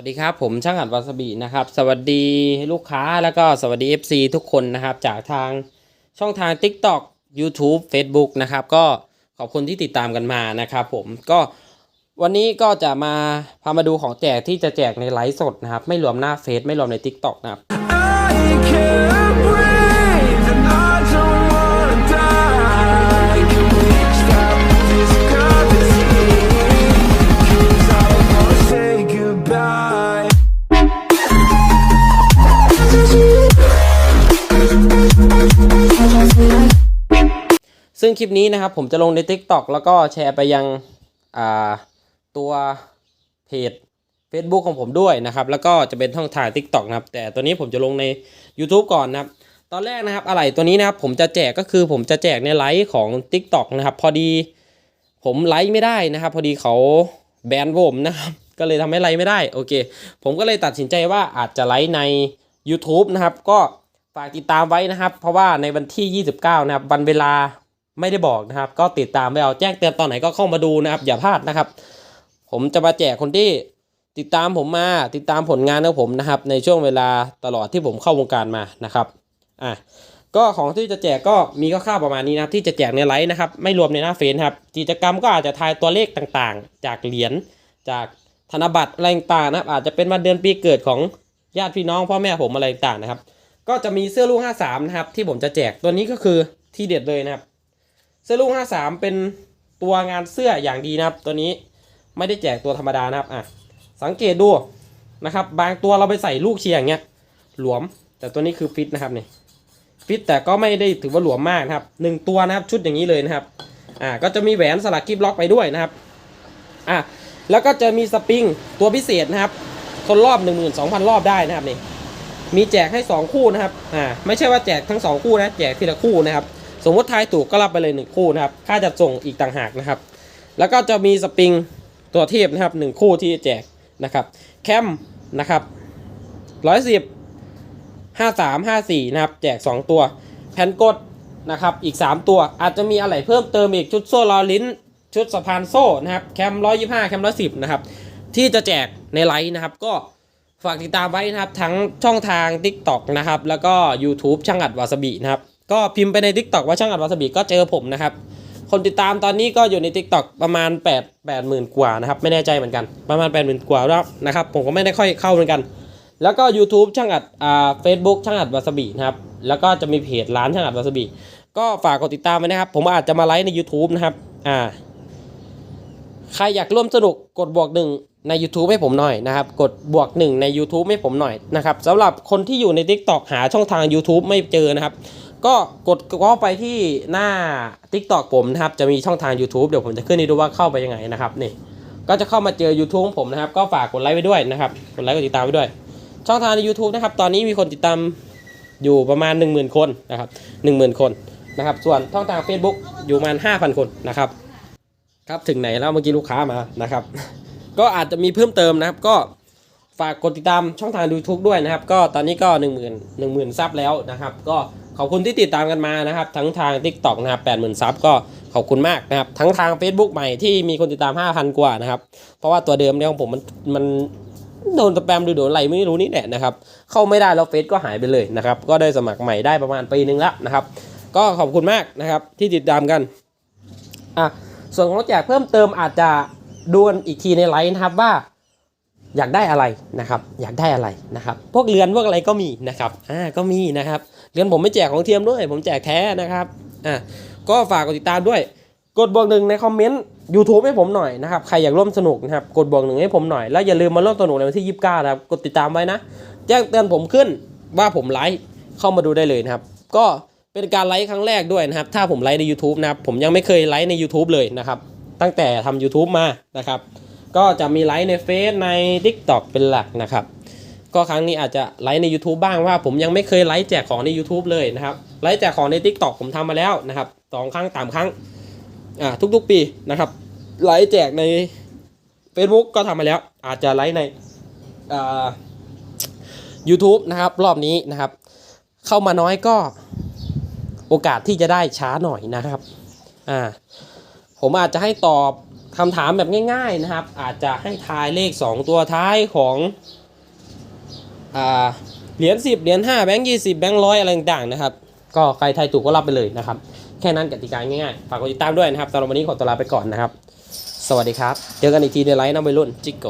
วัสดีครับ ผมช่างอัดวาสบีนะครับ สวัสดีลูกค้าแล้วก็สวัสดี FC ทุกคนนะครับ จากทางช่องทาง TikTok YouTube Facebook นะครับ ก็ขอบคุณที่ติดตามกันมานะครับ ผมก็วันนี้ก็จะมาพามาดูของแจกที่จะแจกในไลฟ์สดนะครับ ไม่รวมหน้าเฟซไม่รวมใน TikTok นะครับ งคลิปนี้นะครับ ผมจะลงใน TikTok แล้วก็แชร์ไปยังตัวเพจ Facebook ของผมด้วยนะครับ แล้วก็จะเป็นช่องทาง TikTok นะครับ แต่ตัวนี้ผมจะลงใน YouTube ก่อนนะครับ ตอนแรกนะครับอะไรตัวนี้นะครับ ผมจะแจกก็คือผมจะแจกในไลฟ์ของ TikTok นะครับ พอดีผมไลฟ์ไม่ได้นะครับ พอดีเขาแบนผมนะครับ ก็เลยทำให้ไลฟ์ไม่ได้โอเค ผมก็เลยตัดสินใจว่าอาจจะไลฟ์ใน YouTube นะครับ ก็ฝากติดตามไว้นะครับ เพราะว่าในวันที่ 29 นะครับ วันเวลา ไม่ได้บอกนะครับ ก็ติดตามไปเอาแจ้งเตือนตอนไหนก็เข้ามาดูนะครับ อย่าพลาดนะครับ ผมจะมาแจกคนที่ติดตามผมมาติดตามผลงานของผมนะครับ ในช่วงเวลาตลอดที่ผมเข้าวงการมานะครับอะก็ของที่จะแจกก็มีคร่าวๆประมาณนี้นะครับที่จะแจกในไลฟ์นะครับไม่รวมในหน้าเฟซครับกิจกรรมก็อาจจะทายตัวเลขต่างๆ จากเหรียญจากธนบัตรอะไรต่างๆนะครับ อาจจะเป็นวันเดือนปีเกิดของญาติพี่น้องพ่อแม่ผมอะไรต่างๆนะครับ ก็จะมีเสื้อลูก53นะครับที่ผมจะแจกตัวนี้ก็คือที่เด็ดเลยนะครับ เสื้อลูก 53 เป็นตัวงานเสื้ออย่างดีนะครับ ตัวนี้ไม่ได้แจกตัวธรรมดานะครับอะสังเกตดูนะครับ บางตัวเราไปใส่ลูกเชียร์อย่างเงี้ยหลวม แต่ตัวนี้คือฟิตนะครับเนี่ยฟิตแต่ก็ไม่ได้ถือว่าหลวมมากนะครับหนึ่งตัวนะครับชุดอย่างนี้เลยนะครับอ่าก็จะมีแหวนสลักกิฟล็อกไปด้วยนะครับอะแล้วก็จะมีสปริงตัวพิเศษนะครับคนรอบ 12,000 รอบได้นะครับนี่มีแจกให้ 2 คู่นะครับอ่าไม่ใช่ว่าแจกทั้ง 2 คู่นะแจกทีละคู่นะครับ สมมติทายถูกก็รับไปเลย1คู่นะครับ ค่าจัดส่งอีกต่างหากนะครับ แล้วก็จะมีสปริงตัวเทพนะครับ1คู่ที่จะแจกนะครับ แคมนะครับร้อยสิบห้าสามห้าสี่นะครับ แจก 2 ตัว แผ่นกดนะครับ อีก 3 ตัว อาจจะมีอะไรเพิ่มเติมอีกชุดโซ่ลอลิ้น ชุดสะพานโซ่นะครับ แคมร้อยยี่ห้าแคมร้อยสิบนะครับ ที่จะแจกในไลฟ์นะครับ ก็ฝากติดตามไว้นะครับ ทั้งช่องทาง TikTok นะครับ แล้วก็ YouTube ช่างอัดวาซาบินะครับ ก็พิมพ์ไปใน TikTok ว่าช่างอัดวาซาบิก็เจอผมนะครับ คนติดตามตอนนี้ก็อยู่ใน TikTok ประมาณ 8 8 0,000 กว่านะครับ ไม่แน่ใจเหมือนกัน ประมาณ 8 0,000 กว่าแล้วนะครับ ผมก็ไม่ได้ค่อยเข้าเหมือนกัน แล้วก็ YouTube ช่างอัดอ่า Facebook ช่างอัดวาซาบินะครับ แล้วก็จะมีเพจร้านช่างอัดวาซาบิก็ฝากกดติดตามไว้นะครับ ผมอาจจะมาไลฟ์ใน YouTube นะครับ อ่า ใครอยากร่วมสนุกกดบวกหนึ่งใน YouTube ให้ผมหน่อยนะครับ กดบวกหนึ่งใน YouTube ให้ผมหน่อยนะครับสำหรับคนที่อยู่ใน TikTok หาช่องทาง YouTube ไม่เจอนะครับ ก็กดเข้าไปที่หน้า TikTok ผมนะครับ จะมีช่องทาง YouTube เดี๋ยวผมจะขึ้นให้ดูว่าเข้าไปยังไงนะครับนี่ก็จะเข้ามาเจอ YouTube ของผมนะครับ ก็ฝากกดไลค์ไว้ด้วยนะครับกดไลค์กดติดตามไว้ด้วย ช่องทางใน YouTube นะครับ ตอนนี้มีคนติดตามอยู่ประมาณ 10,000 คนนะครับ10,000 คนนะครับ ส่วนช่องทาง Facebook อยู่ประมาณ 5,000 คนนะครับ ครับถึงไหนแล้วเมื่อกี้ลูกค้ามานะครับ ก็อาจจะมีเพิ่มเติมนะครับก็ฝากกดติดตามช่องทาง YouTube ด้วยนะครับ ก็ตอนนี้ก็ 1 0 0 0 0 1 0,000ซับแล้วนะครับ ก็ ขอบคุณที่ติดตามกันมานะครับ ทั้งทาง TikTok นะครับ80,000ซับก็ขอบคุณมากนะครับ ทั้งทาง Facebook ใหม่ที่มีคนติดตาม 5,000 กว่านะครับ เพราะว่าตัวเดิมเนี่ยของผมมันมันโดนสแปมหรือโดนอะไรไม่รู้นี่แหละนะครับ เข้าไม่ได้แล้วเฟซก็หายไปเลยนะครับ ก็ได้สมัครใหม่ได้ประมาณปีนึงแล้วนะครับ ก็ขอบคุณมากนะครับที่ติดตามกันอะส่วนของแจกเพิ่มเติมอาจจะดูนอีกทีในไลฟ์นะครับว่า อยากได้อะไรนะครับอยากได้อะไรนะครับ พวกเรือนพวกอะไรก็มีนะครับอ่าก็มีนะครับเรือนผมไม่แจกของเทียมด้วย ผมแจกแท้นะครับอ่าก็ฝากกดติดตามด้วย กดบวกหนึ่งในคอมเมนต์ YouTube ให้ผมหน่อยนะครับใครอยากร่วมสนุกนะครับกดบวกหนึ่งให้ผมหน่อยแล้วอย่าลืมมาร่วมสนุกในวันที่ 29นะครับกดติดตามไว้นะ แจ้งเตือนผมขึ้นว่าผมไลฟ์เข้ามาดูได้เลยนะครับ ก็เป็นการไลฟ์ครั้งแรกด้วยนะครับ ถ้าผมไลฟ์ใน YouTube นะครับผมยังไม่เคยไลฟ์ใน YouTube เลยนะครับ ตั้งแต่ทำ YouTube มานะครับ ก็จะมีไลฟ์ในเฟซใน TikTok เป็นหลักนะครับ ก็ครั้งนี้อาจจะไลฟ์ใน YouTube บ้างว่าผมยังไม่เคยไลฟ์แจกของใน YouTube เลยนะครับไลฟ์แจกของใน TikTok ผมทำมาแล้วนะครับสองครั้งสามครั้งอ่าทุกๆปีนะครับไลฟ์แจกใน Facebook ก็ทำมาแล้ว อาจจะไลฟ์ในอ่า YouTube นะครับรอบนี้นะครับ เข้ามาน้อยก็โอกาสที่จะได้ช้าหน่อยนะครับอ่าผมอาจจะให้ตอบ คำถามแบบง่ายๆนะครับ อาจจะให้ทายเลข 2 ตัวท้ายของอเหรียญ10 เหรียญ5แบงค์20 แบงค์ร้อยอะไรต่างๆนะครับ ก็ใครทายถูกก็รับไปเลยนะครับ แค่นั้นกติกาง่ายๆ ฝากกดติดตามด้วยนะครับสำหรับวันนี้ขอตัวลาไปก่อนนะครับ สวัสดีครับ เจอกันอีกทีในไลฟ์น้ำไปรุ่นจิกโก